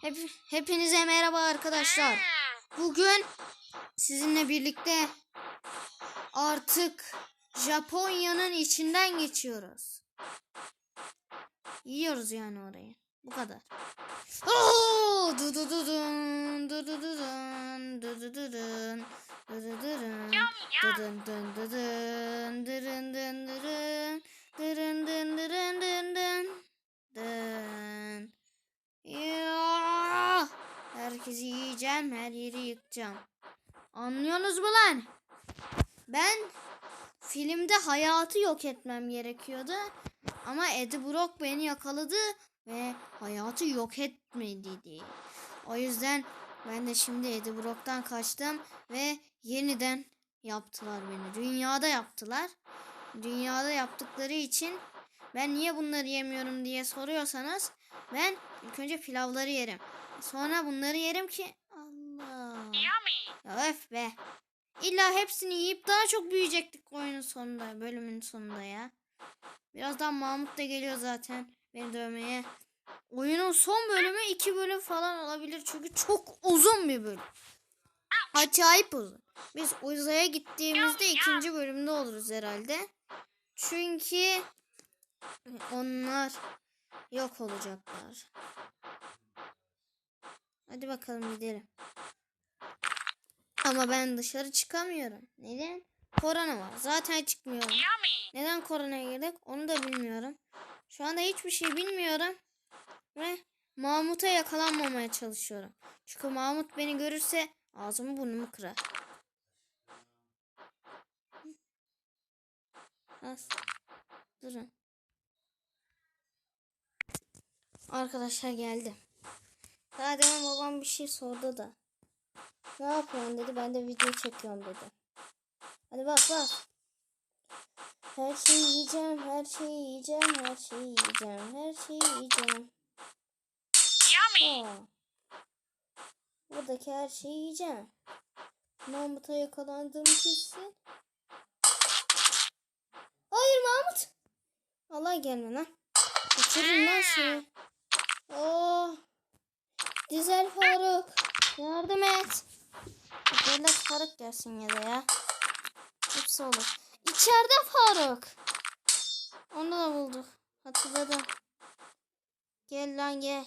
Hep, hepinize merhaba arkadaşlar. Bugün sizinle birlikte artık Japonya'nın içinden geçiyoruz. Yiyoruz yani orayı. Bu kadar. Yiyeceğim, her yeri yıkacağım. Anlıyorsunuz mu lan? Ben filmde hayatı yok etmem gerekiyordu. Ama Eddie Brock beni yakaladı ve hayatı yok etmedi. O yüzden ben de şimdi Eddie Brock'tan kaçtım ve yeniden yaptılar beni. Dünyada yaptılar. Dünyada yaptıkları için ben niye bunları yemiyorum diye soruyorsanız ben ilk önce pilavları yerim. Sonra bunları yerim ki Allah. Ya öf be. İlla hepsini yiyip daha çok büyüyecektik oyunun sonunda, bölümün sonunda ya. Birazdan Mahmut da geliyor zaten beni dövmeye. Oyunun son bölümü iki bölüm falan olabilir çünkü çok uzun bir bölüm. Acayip uzun. Biz uzaya gittiğimizde ikinci bölümde oluruz herhalde. Çünkü onlar yok olacaklar. Hadi bakalım gidelim. Ama ben dışarı çıkamıyorum. Neden? Korona var. Zaten çıkmıyorum. Neden koronaya girdik onu da bilmiyorum. Şu anda hiçbir şey bilmiyorum. Ve Mahmut'a yakalanmamaya çalışıyorum. Çünkü Mahmut beni görürse ağzımı burnumu kırar. Az. Durun. Arkadaşlar geldi. Demin babam bir şey sordu da. Ne yapıyorsun dedi. Ben de video çekiyorum dedi. Hadi bak bak. Her şeyi yiyeceğim, her şeyi yiyeceğim, her şeyi yiyeceğim, her şeyi yiyeceğim. Aa. Buradaki her şeyi yiyeceğim. Mahmut'a yakalandığım kesin. Hayır Mahmut. Allah gelme lan. Kaçırın lan seni. Oh. Dizel Faruk. Yardım et. Böyle Faruk gelsin ya da ya. Hepsi olur. İçeride Faruk. Onu da bulduk. Hatırladım. Gel lan gel.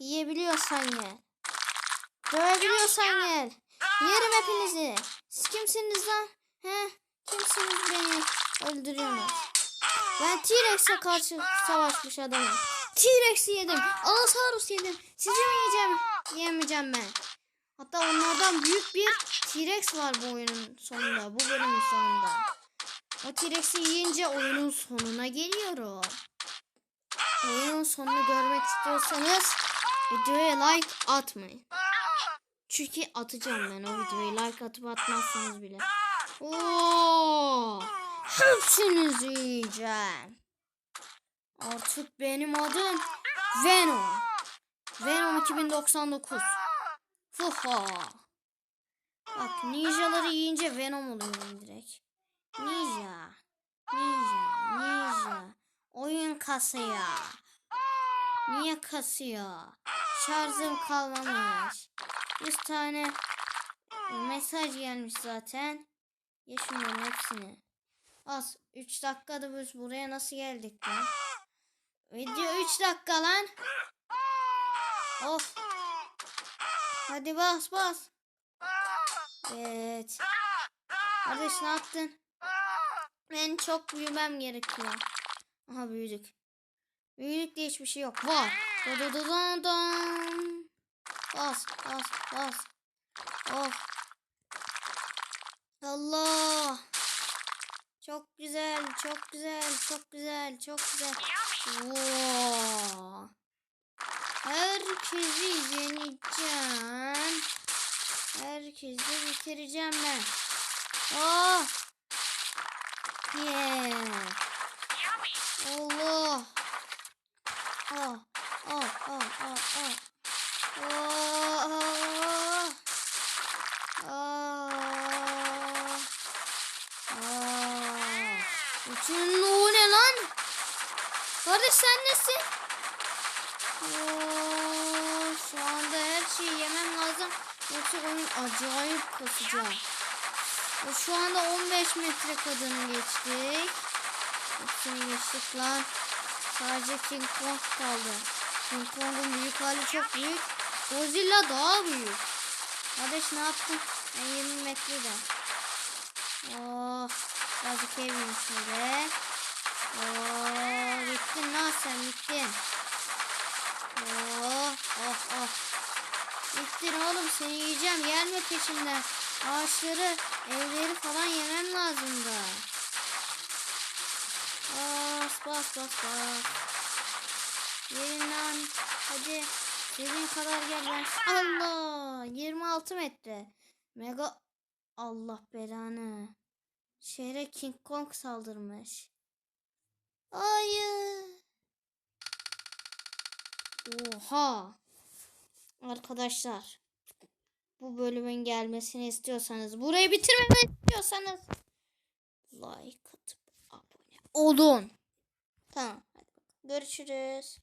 Yiyebiliyorsan gel. Dövebiliyorsan gel. Yerim hepinizi. Siz kimsiniz lan? He? Kimsiniz beni öldürüyorsunuz? Ben T-Rex'e karşı savaşmış adamım. T-Rex'i yedim. Allosaurus yedim. Sizi mi yiyeceğim? Yemeyeceğim ben. Hatta onlardan büyük bir T-Rex var bu oyunun sonunda. Bu bölümün sonunda. O T-Rex'i yiyince oyunun sonuna geliyorum. Oyunun sonunu görmek istiyorsanız videoya like atmayın. Çünkü atacağım ben o videoyu like atıp atmazsanız bile. Oo! Hepsinizi yiyeceğim. Artık benim adım Venom. Venom 2099. Fuha. Bak ninjaları yiyince Venom oluyorum direkt. Ninja. Ninja. Ninja. Oyun kasıyor. Niye kasıyor? Şarjım kalmamış. 100 tane mesaj gelmiş zaten. Ye şunların hepsini. Az 3 dakikada biz buraya nasıl geldik lan? Video 3 dakika lan. Of. Hadi bas bas. Evet. Kardeş ne yaptın? Ben çok büyümem gerekiyor. Aha büyüdük. Büyüdük diye hiçbir şey yok. Da. Bas bas bas. Of. Allah. Çok güzel, çok güzel, çok güzel, çok güzel. Herkesi yeneceğim. Herkesi bitireceğim ben. Oh. Yeah. Allah. Oh, oh, oh, oh, oh. Oh. Oh. Oh. Bütün Kardeş sen nesin? Oh. yüksek oyun acayip kasacak. Ve şu anda 15 metre kadını geçtik. Hepsini geçtik lan. Sadece King Kong kaldı. King Kong'un büyük hali çok büyük. Godzilla daha büyük. Kardeş ne yaptın? Ben 20 metrede. Oh. Birazcık evim şöyle. Oh. Bittin lan sen bittin. Oh. Oh oh. Bittin oğlum seni yiyeceğim. Gelme peşimden. Ağaçları, evleri falan yemem lazım da. Bas bas bas bas. Gelin lan. Hadi. Dediğin kadar gel ben. Allah. 26 metre. Mega. Allah belanı. Şehre King Kong saldırmış. Hayır. Oha. Arkadaşlar. Bu bölümün gelmesini istiyorsanız, burayı bitirmemi istiyorsanız like atıp abone olun. Tamam. Görüşürüz.